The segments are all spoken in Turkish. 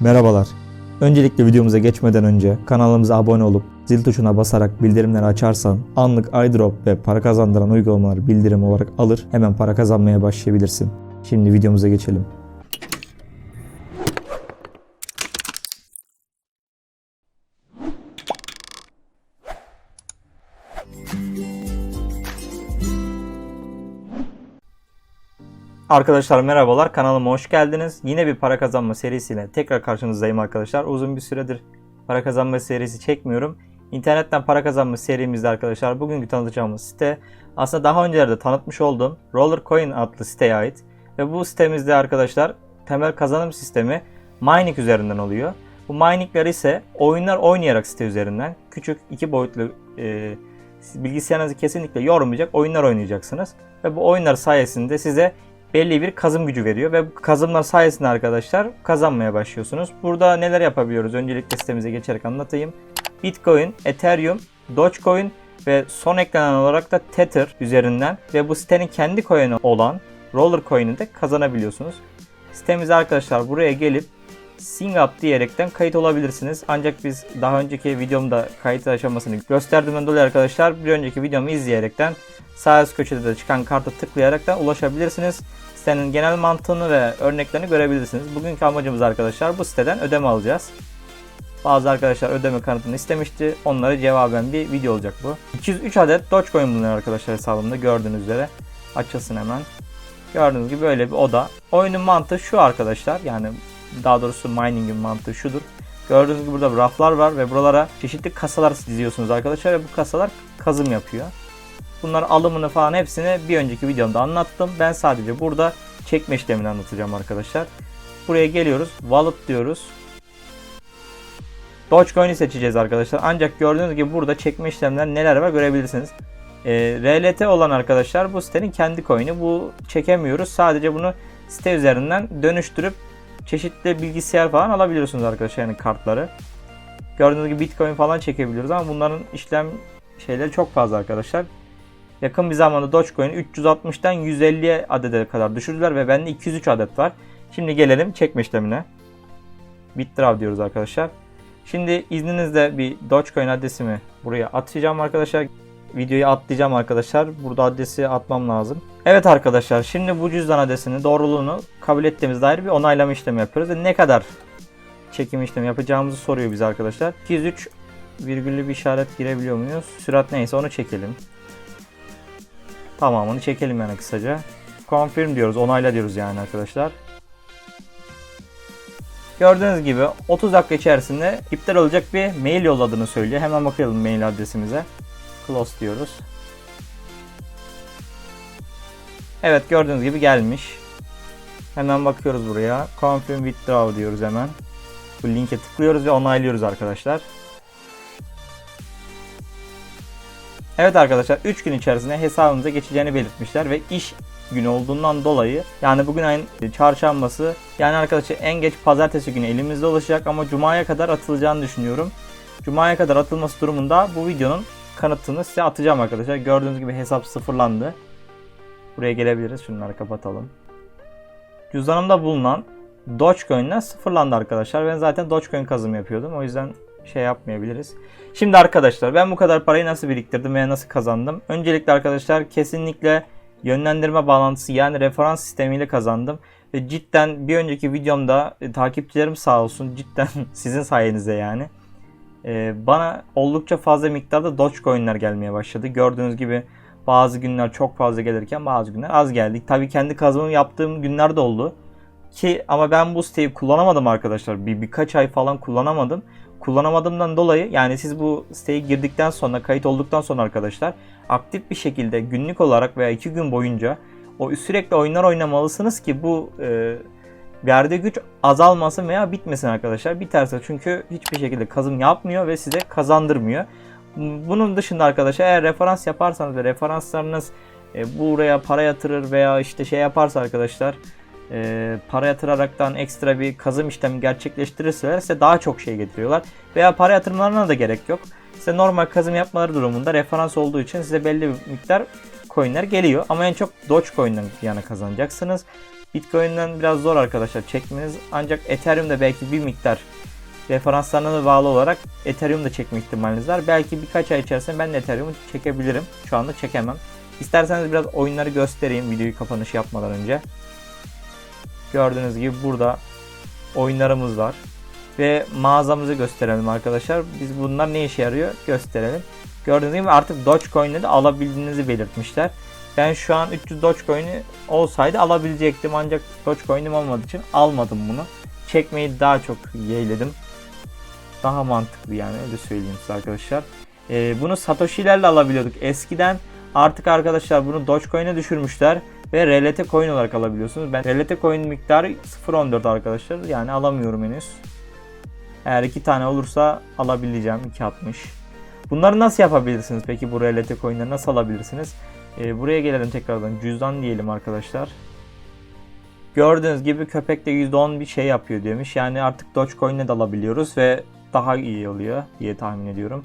Merhabalar. Öncelikle videomuza geçmeden önce kanalımıza abone olup zil tuşuna basarak bildirimleri açarsan anlık iDrop ve para kazandıran uygulamaları bildirim olarak alır hemen para kazanmaya başlayabilirsin. Şimdi videomuza geçelim. Arkadaşlar merhabalar kanalıma hoş geldiniz. Yine bir para kazanma serisiyle tekrar karşınızdayım arkadaşlar. Uzun bir süredir para kazanma serisi çekmiyorum. İnternetten para kazanma serimizde arkadaşlar bugünkü tanıtacağımız site aslında daha öncelerde tanıtmış olduğum Rollercoin adlı siteye ait. Ve bu sitemizde arkadaşlar temel kazanım sistemi mining üzerinden oluyor. Bu miningler ise oyunlar oynayarak site üzerinden küçük iki boyutlu e, bilgisayarınızı kesinlikle yormayacak oyunlar oynayacaksınız. Ve bu oyunlar sayesinde size belli bir kazım gücü veriyor ve kazımlar sayesinde arkadaşlar kazanmaya başlıyorsunuz. Burada neler yapabiliyoruz? Öncelikle sitemize geçerek anlatayım. Bitcoin, Ethereum, Dogecoin ve son eklenen olarak da Tether üzerinden ve bu sitenin kendi coin'i olan Roller Coin'i de kazanabiliyorsunuz. Sitemize arkadaşlar buraya gelip Sing Up diyerekten kayıt olabilirsiniz. Ancak biz daha önceki videomda kayıt aşamasını gösterdiğimden dolayı arkadaşlar bir önceki videomu izleyerekten sağ üst köşede de çıkan kartı tıklayaraktan ulaşabilirsiniz. Sitenin genel mantığını ve örneklerini görebilirsiniz. Bugünkü amacımız arkadaşlar bu siteden ödeme alacağız. Bazı arkadaşlar ödeme kanıtını istemişti. Onlara cevaben bir video olacak bu. 203 adet Dogecoin bulunuyor arkadaşlar hesabımda gördüğünüz üzere. Açılsın hemen. Gördüğünüz gibi böyle bir oda. Oyunun mantığı şu arkadaşlar. Yani daha doğrusu mining'in mantığı şudur. Gördüğünüz gibi burada raflar var ve buralara çeşitli kasalar diziyorsunuz arkadaşlar ve bu kasalar kazım yapıyor. Bunların alımını falan hepsini bir önceki videomda anlattım. Ben sadece burada çekme işlemini anlatacağım arkadaşlar. Buraya geliyoruz. Wallet diyoruz. Dogecoin'i seçeceğiz arkadaşlar. Ancak gördüğünüz gibi burada çekme işlemler neler var görebilirsiniz. E, RLT olan arkadaşlar bu sitenin kendi coin'i. Bu çekemiyoruz. Sadece bunu site üzerinden dönüştürüp çeşitli bilgisayar falan alabiliyorsunuz arkadaşlar yani kartları. Gördüğünüz gibi Bitcoin falan çekebiliyoruz ama bunların işlem şeyleri çok fazla arkadaşlar. Yakın bir zamanda Dogecoin'i 360'dan 150 adede kadar düşürdüler ve bende 203 adet var. Şimdi gelelim çekme işlemine. Bitdraw diyoruz arkadaşlar. Şimdi izninizle bir Dogecoin adresimi buraya atacağım arkadaşlar. Videoyu atlayacağım arkadaşlar. Burada adresi atmam lazım. Evet arkadaşlar şimdi bu cüzdan adresini doğruluğunu kabul ettiğimiz dair bir onaylama işlemi yapıyoruz. Ve ne kadar çekim işlemi yapacağımızı soruyor bize arkadaşlar. 203 virgüllü bir işaret girebiliyor muyuz? Sürat neyse onu çekelim. Tamamını çekelim yani kısaca. Confirm diyoruz, onayla diyoruz yani arkadaşlar. Gördüğünüz gibi 30 dakika içerisinde iptal olacak bir mail yolladığını söylüyor. Hemen bakalım mail adresimize. Close diyoruz. Evet gördüğünüz gibi gelmiş. Hemen bakıyoruz buraya. Confirm withdraw diyoruz hemen. Bu linke tıklıyoruz ve onaylıyoruz arkadaşlar. Evet arkadaşlar 3 gün içerisinde hesabımıza geçeceğini belirtmişler ve iş günü olduğundan dolayı yani bugün ayın çarşambası yani arkadaşlar en geç pazartesi günü elimizde olacak ama cumaya kadar atılacağını düşünüyorum. Cumaya kadar atılması durumunda bu videonun kanıtını size atacağım arkadaşlar. Gördüğünüz gibi hesap sıfırlandı. Buraya gelebiliriz. Şunları kapatalım. Cüzdanımda bulunan Dogecoin'ler sıfırlandı arkadaşlar. Ben zaten Dogecoin kazım yapıyordum. O yüzden şey yapmayabiliriz. Şimdi arkadaşlar ben bu kadar parayı nasıl biriktirdim veya nasıl kazandım? Öncelikle arkadaşlar kesinlikle yönlendirme bağlantısı yani referans sistemiyle kazandım. Ve cidden bir önceki videomda e, takipçilerim sağ olsun cidden sizin sayenizde yani. E, bana oldukça fazla miktarda Dogecoin'ler gelmeye başladı. Gördüğünüz gibi bazı günler çok fazla gelirken bazı günler az geldi. Tabii kendi kazanımı yaptığım günler de oldu. Ki ama ben bu siteyi kullanamadım arkadaşlar. Bir birkaç ay falan kullanamadım. Kullanamadığımdan dolayı yani siz bu siteye girdikten sonra kayıt olduktan sonra arkadaşlar aktif bir şekilde günlük olarak veya iki gün boyunca o sürekli oyunlar oynamalısınız ki bu e, verdiği güç azalmasın veya bitmesin arkadaşlar. Biterse çünkü hiçbir şekilde kazım yapmıyor ve size kazandırmıyor. Bunun dışında arkadaşlar eğer referans yaparsanız ve referanslarınız e, buraya para yatırır veya işte şey yaparsa arkadaşlar e, para yatıraraktan ekstra bir kazım işlemi gerçekleştirirse daha çok şey getiriyorlar. Veya para yatırmalarına da gerek yok. Size normal kazım yapmaları durumunda referans olduğu için size belli bir miktar coinler geliyor. Ama en çok Dogecoin'den yana kazanacaksınız. Bitcoin'den biraz zor arkadaşlar çekmeniz. Ancak Ethereum'da belki bir miktar referanslarına da bağlı olarak Ethereum'da çekme ihtimaliniz var. Belki birkaç ay içerisinde ben de Ethereum'u çekebilirim. Şu anda çekemem. İsterseniz biraz oyunları göstereyim videoyu kapanış yapmadan önce. Gördüğünüz gibi burada oyunlarımız var. Ve mağazamızı gösterelim arkadaşlar. Biz bunlar ne işe yarıyor gösterelim. Gördüğünüz gibi artık Dogecoin'leri de alabildiğinizi belirtmişler. Ben şu an 300 Dogecoin'i olsaydı alabilecektim ancak Dogecoin'im olmadığı için almadım bunu. Çekmeyi daha çok yeğledim. Daha mantıklı yani öyle söyleyeyim size arkadaşlar. Ee, bunu Satoshi'lerle alabiliyorduk eskiden. Artık arkadaşlar bunu Dogecoin'e düşürmüşler ve RLT coin olarak alabiliyorsunuz. Ben RLT coin miktarı 0.14 arkadaşlar. Yani alamıyorum henüz. Eğer iki tane olursa alabileceğim 2.60. Bunları nasıl yapabilirsiniz peki bu RLT coin'leri nasıl alabilirsiniz? Ee, buraya gelelim tekrardan cüzdan diyelim arkadaşlar. Gördüğünüz gibi köpek de %10 bir şey yapıyor demiş. Yani artık Dogecoin'le de alabiliyoruz ve daha iyi oluyor diye tahmin ediyorum.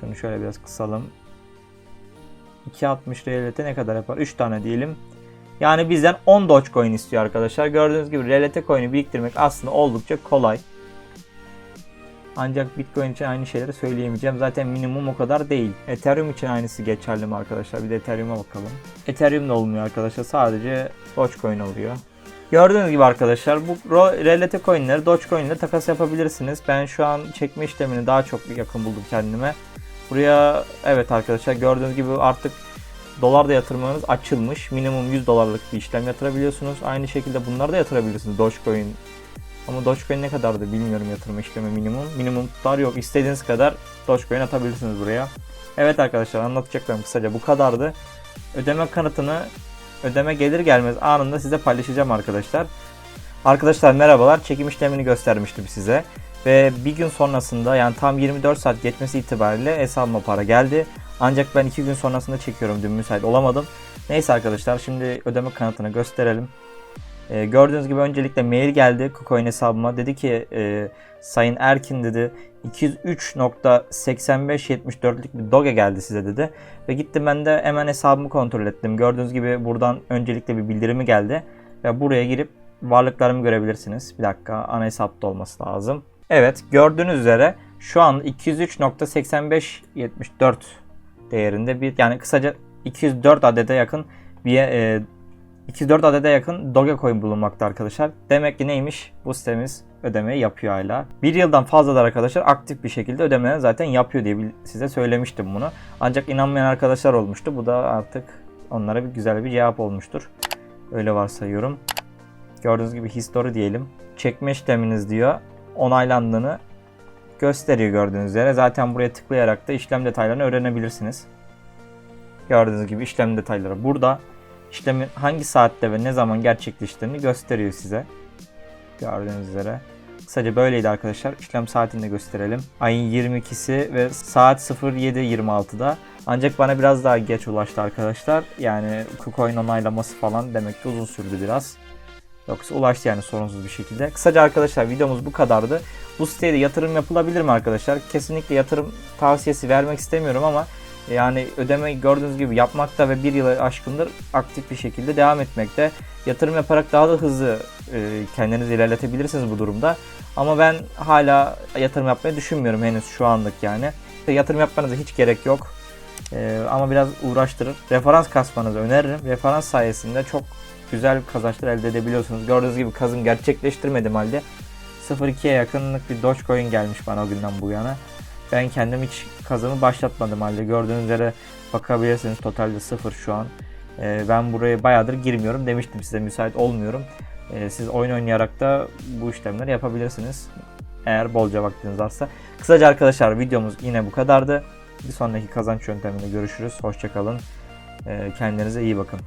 Şunu şöyle biraz kısalım. 2.60 RLT ne kadar yapar? 3 tane diyelim. Yani bizden 10 Dogecoin istiyor arkadaşlar. Gördüğünüz gibi RLT coin'i biriktirmek aslında oldukça kolay. Ancak Bitcoin için aynı şeyleri söyleyemeyeceğim. Zaten minimum o kadar değil. Ethereum için aynısı geçerli mi arkadaşlar? Bir de Ethereum'a bakalım. Ethereum da olmuyor arkadaşlar. Sadece Dogecoin oluyor. Gördüğünüz gibi arkadaşlar bu RLT coinleri Dogecoin ile takas yapabilirsiniz. Ben şu an çekme işlemini daha çok yakın buldum kendime. Buraya evet arkadaşlar gördüğünüz gibi artık dolar da yatırmanız açılmış. Minimum 100 dolarlık bir işlem yatırabiliyorsunuz. Aynı şekilde bunları da yatırabilirsiniz Dogecoin. Ama Dogecoin ne kadardı bilmiyorum yatırma işlemi minimum. Minimum tutar yok. İstediğiniz kadar Dogecoin atabilirsiniz buraya. Evet arkadaşlar anlatacaklarım kısaca bu kadardı. Ödeme kanıtını ödeme gelir gelmez anında size paylaşacağım arkadaşlar. Arkadaşlar merhabalar. Çekim işlemini göstermiştim size. Ve bir gün sonrasında yani tam 24 saat geçmesi itibariyle hesabıma para geldi. Ancak ben 2 gün sonrasında çekiyorum dün müsait olamadım. Neyse arkadaşlar şimdi ödeme kanıtını gösterelim. Ee, gördüğünüz gibi öncelikle mail geldi KuCoin hesabıma. Dedi ki e, Sayın Erkin dedi 203.8574'lük bir doge geldi size dedi. Ve gittim ben de hemen hesabımı kontrol ettim. Gördüğünüz gibi buradan öncelikle bir bildirimi geldi. Ve buraya girip varlıklarımı görebilirsiniz. Bir dakika ana hesapta olması lazım. Evet gördüğünüz üzere şu an 203.8574 değerinde bir yani kısaca 204 adete yakın bir e, 204 adede yakın Dogecoin bulunmakta arkadaşlar. Demek ki neymiş? Bu sitemiz ödemeyi yapıyor hala. Bir yıldan fazladır arkadaşlar aktif bir şekilde ödemeleri zaten yapıyor diye size söylemiştim bunu. Ancak inanmayan arkadaşlar olmuştu. Bu da artık onlara bir güzel bir cevap olmuştur. Öyle varsayıyorum. Gördüğünüz gibi history diyelim. Çekme işleminiz diyor. Onaylandığını gösteriyor gördüğünüz üzere. Zaten buraya tıklayarak da işlem detaylarını öğrenebilirsiniz. Gördüğünüz gibi işlem detayları burada. İşlemin hangi saatte ve ne zaman gerçekleştiğini gösteriyor size. Gördüğünüz üzere. Kısaca böyleydi arkadaşlar. İşlem saatini de gösterelim. Ayın 22'si ve saat 07.26'da. Ancak bana biraz daha geç ulaştı arkadaşlar. Yani KuCoin onaylaması falan demek ki uzun sürdü biraz. Yoksa ulaştı yani sorunsuz bir şekilde. Kısaca arkadaşlar videomuz bu kadardı. Bu siteye de yatırım yapılabilir mi arkadaşlar? Kesinlikle yatırım tavsiyesi vermek istemiyorum ama yani ödeme gördüğünüz gibi yapmakta ve bir yılı aşkındır aktif bir şekilde devam etmekte. Yatırım yaparak daha da hızlı e, kendinizi ilerletebilirsiniz bu durumda. Ama ben hala yatırım yapmayı düşünmüyorum henüz şu anlık yani. Yatırım yapmanıza hiç gerek yok. E, ama biraz uğraştırır. Referans kasmanızı öneririm. Referans sayesinde çok güzel kazançlar elde edebiliyorsunuz. Gördüğünüz gibi kazım gerçekleştirmedim halde 0.2'ye yakınlık bir Dogecoin gelmiş bana o günden bu yana. Ben kendim hiç kazımı başlatmadım halde. Gördüğünüz üzere bakabilirsiniz totalde 0 şu an. Ee, ben buraya bayağıdır girmiyorum demiştim size müsait olmuyorum. Ee, siz oyun oynayarak da bu işlemleri yapabilirsiniz. Eğer bolca vaktiniz varsa. Kısaca arkadaşlar videomuz yine bu kadardı. Bir sonraki kazanç yönteminde görüşürüz. Hoşçakalın. Ee, kendinize iyi bakın.